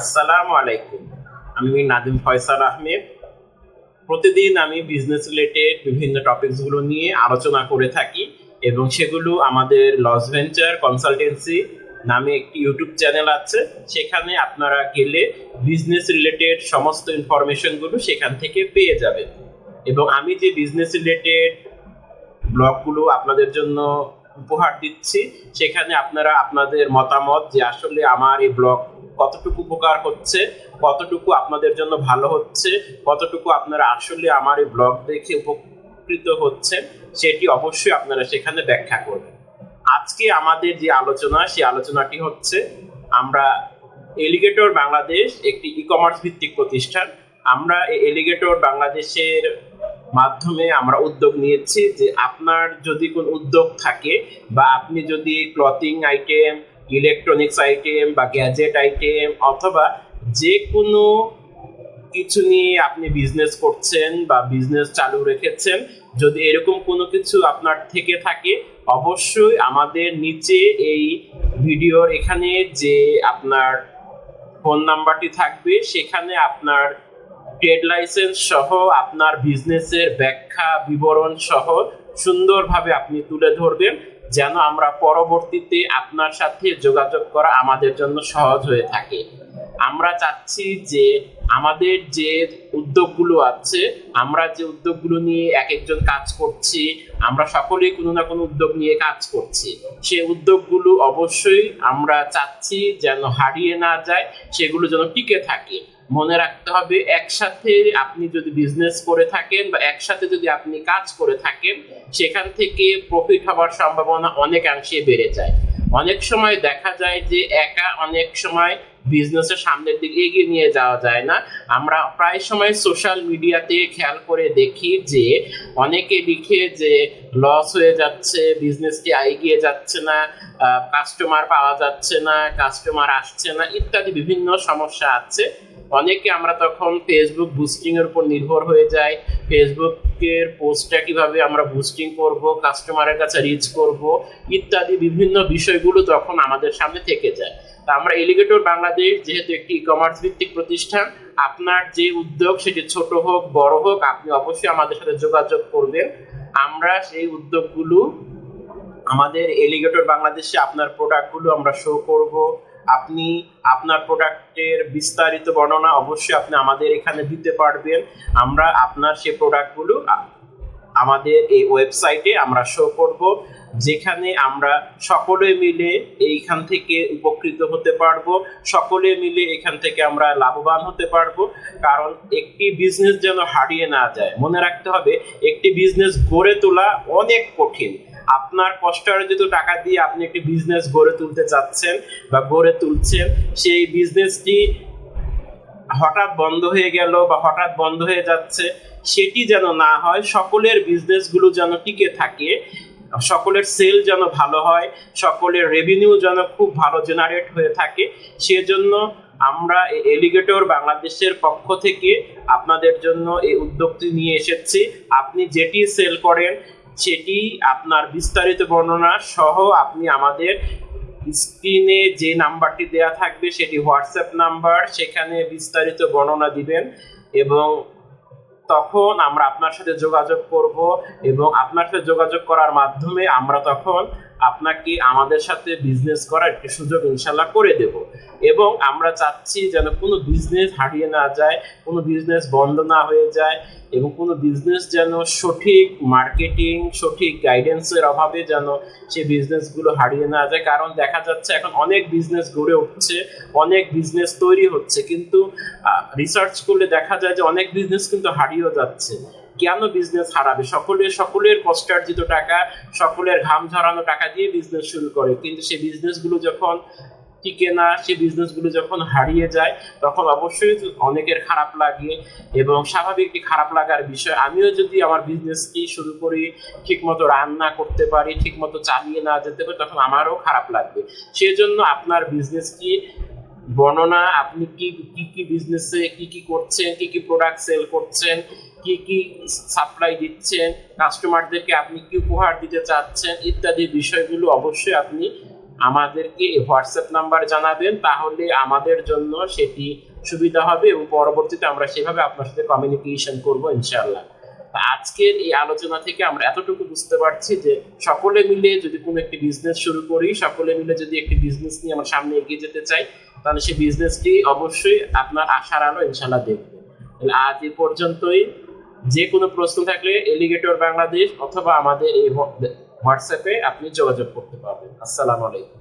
আসসালামু আলাইকুম। আমি নাদিম ফয়সাল আহমেদ। প্রতিদিন আমি বিজনেস রিলেটেড বিভিন্ন টপিকসগুলো নিয়ে আলোচনা করে থাকি এবং সেগুলো আমাদের লস ভেঞ্চার কনসালটেন্সি নামে একটি ইউটিউব চ্যানেল আছে। সেখানে আপনারা গেলে বিজনেস রিলেটেড সমস্ত ইনফরমেশনগুলো সেখান থেকে পেয়ে যাবেন। এবং আমি যে বিজনেস রিলেটেড ব্লগগুলো আপনাদের জন্য উপহার দিচ্ছি, সেখানে আপনারা আপনাদের মতামত যে আসলে আমার এই ব্লগ কতটুকু উপকার হচ্ছে, কতটুকু আপনাদের জন্য ভালো হচ্ছে, কতটুকু আপনারা আসলে আমার এই ব্লগ দেখে উপকৃত হচ্ছেন সেটি অবশ্যই আপনারা সেখানে ব্যাখ্যা করবেন। আজকে আমাদের যে আলোচনা, সেই আলোচনাটি হচ্ছে, আমরা এলিগেটর বাংলাদেশ একটি ই কমার্স ভিত্তিক প্রতিষ্ঠান। আমরা এই এলিগেটর বাংলাদেশের মাধ্যমে আমরা উদ্যোগ নিয়েছি যে আপনার যদি কোন উদ্যোগ থাকে বা আপনি যদি ক্লথিং আইটেম ইলেকট্রনিক্স আইটেম বা গ্যাজেট আইটেম অথবা যে কোনো কিছু নিয়ে আপনি বিজনেস করছেন বা বিজনেস চালু রেখেছেন, যদি এরকম কোনো কিছু আপনার থেকে থাকে, অবশ্যই আমাদের নিচে এই ভিডিওর এখানে যে আপনার ফোন নাম্বারটি থাকবে, সেখানে আপনার ট্রেড লাইসেন্স সহ আপনার বিজনেসের ব্যাখ্যা, বিবরণ সহ সুন্দরভাবে আপনি তুলে ধরবেন। যেন আমরা পরবর্তীতে আপনার সাথে যোগাযোগ করা আমাদের জন্য সহজ হয়ে থাকে। আমরা চাচ্ছি যে আমাদের যে উদ্যোগগুলো আছে, আমরা যে উদ্যোগগুলো নিয়ে এক একজন কাজ করছি, আমরা সকলেই কোনো না কোনো উদ্যোগ নিয়ে কাজ করছি। সে উদ্যোগগুলো অবশ্যই আমরা চাচ্ছি যেন হারিয়ে না যায়, সেগুলো যেন টিকে থাকে। মনে রাখতে হবে, একসাথে আপনি যদি বিজনেস করে থাকেন বা একসাথে যদি আপনি কাজ করে থাকেন, সেখান থেকে প্রফিট হওয়ার সম্ভাবনা অনেকাংশে বেড়ে যায়। অনেক সময় দেখা যায় যে একা অনেক সময় বিজনেসের সামনের দিকে এগিয়ে নিয়ে যাওয়া যায় না। আমরা প্রায় সময় সোশ্যাল মিডিয়াতে খেয়াল করে দেখি যে অনেকে লিখে যে লস হয়ে যাচ্ছে বিজনেসটি এগিয়ে যাচ্ছে না কাস্টমার পাওয়া যাচ্ছে না কাস্টমার আসছে না, ইত্যাদি বিভিন্ন সমস্যা আছে। অনেকে আমরা তখন ফেসবুক বুস্টিং এর উপর নির্ভর হয়ে যাই। ফেসবুকের পোস্টটা কীভাবে আমরা বুস্টিং করব কাস্টমারের কাছে রিচ করব, ইত্যাদি বিভিন্ন বিষয়গুলো তখন আমাদের সামনে থেকে যায়। তা আমরা এলিগেটর বাংলাদেশ যেহেতু একটি ই কমার্স ভিত্তিক প্রতিষ্ঠান, আপনার যে উদ্যোগ সেটি ছোট হোক, বড় হোক, আপনি অবশ্যই আমাদের সাথে যোগাযোগ করবেন। আমরা সেই উদ্যোগগুলো আমাদের এলিগেটর বাংলাদেশে আপনার প্রোডাক্টগুলো আমরা শো করব। আপনি আপনার প্রোডাক্টের বিস্তারিত বর্ণনা অবশ্যই আপনি আমাদের এখানে দিতে পারবেন। আমরা আপনার সে প্রোডাক্টগুলো আমাদের এই ওয়েবসাইটে আমরা শো করব, যেখানে আমরা সকলে মিলে এইখান থেকে উপকৃত হতে পারব, সকলে মিলে এখান থেকে আমরা লাভবান হতে পারব। কারণ একটি বিজনেস যেন হারিয়ে না যায়, মনে রাখতে হবে, একটি বিজনেস গড়ে তোলা অনেক কঠিন। আপনার কষ্টার্জিত টাকা দিয়ে আপনি একটি বিজনেস গড়ে তুলতে চাচ্ছেন বা গড়ে তুলছেন, সেই বিজনেসটি হঠাৎ বন্ধ হয়ে গেল বা হঠাৎ বন্ধ হয়ে যাচ্ছে, সেটি যেন না হয়, সকলের বিজনেসগুলো যেন টিকে থাকে, সকলের সেল যেন ভালো হয়, সকলের রেভিনিউ যেন খুব ভালো জেনারেট হয়ে থাকে, সেজন্য আমরা এলিগেটর বাংলাদেশের পক্ষ থেকে আপনাদের জন্য এই উদ্যোগটি নিয়ে এসেছি। আপনি যেটি সেল করেন সেটি আপনার বিস্তারিত বর্ণনা সহ আপনি আমাদের স্ক্রিনে যে নাম্বারটি দেয়া থাকবে সেটি হোয়াটসঅ্যাপ নাম্বার, সেখানে বিস্তারিত বর্ণনা দিবেন এবং তখন আমরা আপনার সাথে যোগাযোগ করব এবং আপনার সাথে যোগাযোগ করার মাধ্যমে আমরা তখন আপনাকে আমাদের সাথে বিজনেস করার একটি সুযোগ ইনশাল্লাহ করে দেব। এবং আমরা চাচ্ছি যেন কোনো বিজনেস হারিয়ে না যায়, কোনো বিজনেস বন্ধ না হয়ে যায় এবং কোনো বিজনেস যেন সঠিক মার্কেটিং সঠিক গাইডেন্সের অভাবে যেন সে বিজনেসগুলো হারিয়ে না যায়। কারণ দেখা যাচ্ছে এখন অনেক বিজনেস গড়ে উঠছে, অনেক বিজনেস তৈরি হচ্ছে, কিন্তু রিসার্চ করলে দেখা যায় যে অনেক বিজনেস কিন্তু হারিয়েও যাচ্ছে। কেন বিজনেস হারাবে? সকলে, সকলের কষ্টার্জিত টাকা, সকলের ঘাম ঝরানো টাকা দিয়ে বিজনেস শুরু করে। কিন্তু সেই বিজনেসগুলো যখন টিকে না, সেই বিজনেসগুলো যখন হারিয়ে যায়, তখন অবশ্যই অনেকের খারাপ লাগে এবং স্বাভাবিক একটি খারাপ লাগার বিষয়। আমিও যদি আমার বিজনেসটি শুরু করি, ঠিকমতো রান না করতে পারি, ঠিকমতো চালিয়ে না যেতে পারি, তখন আমারও খারাপ লাগবে। সেজন্য আপনার বিজনেসটি বর্ণনা, আপনি কি কি বিজনেসে কি কি করছেন, কি কি প্রোডাক্ট সেল করছেন কি কি সাপ্লাই দিচ্ছেন কাস্টমারদেরকে আপনি কি উপহার দিতে চাচ্ছেন ইত্যাদি বিষয়গুলো অবশ্যই আপনি আমাদেরকে হোয়াটসঅ্যাপ নাম্বার জানাবেন, তাহলে আমাদের জন্য সেটি সুবিধা হবে এবং পরবর্তীতে আমরা সেভাবে আপনার সাথে কমিউনিকেশন করব ইনশাআল্লাহ। তা আজকের এই আলোচনা থেকে আমরা এতটুকু বুঝতে পারছি যে সকলে মিলে যদি কোনো একটি বিজনেস শুরু করি, সকলে মিলে যদি একটি বিজনেস নিয়ে আমরা সামনে এগিয়ে যেতে চাই, তাহলে সেই বিজনেসটি অবশ্যই আপনার আশার আলো ইনশাল্লাহ দেখবে। আজ এ পর্যন্তই। যে কোনো প্রশ্ন থাকলে এলিগেটর বাংলাদেশ অথবা আমাদের এই হোয়াটসঅ্যাপে আপনি যোগাযোগ করতে পারবেন। আসসালামু আলাইকুম।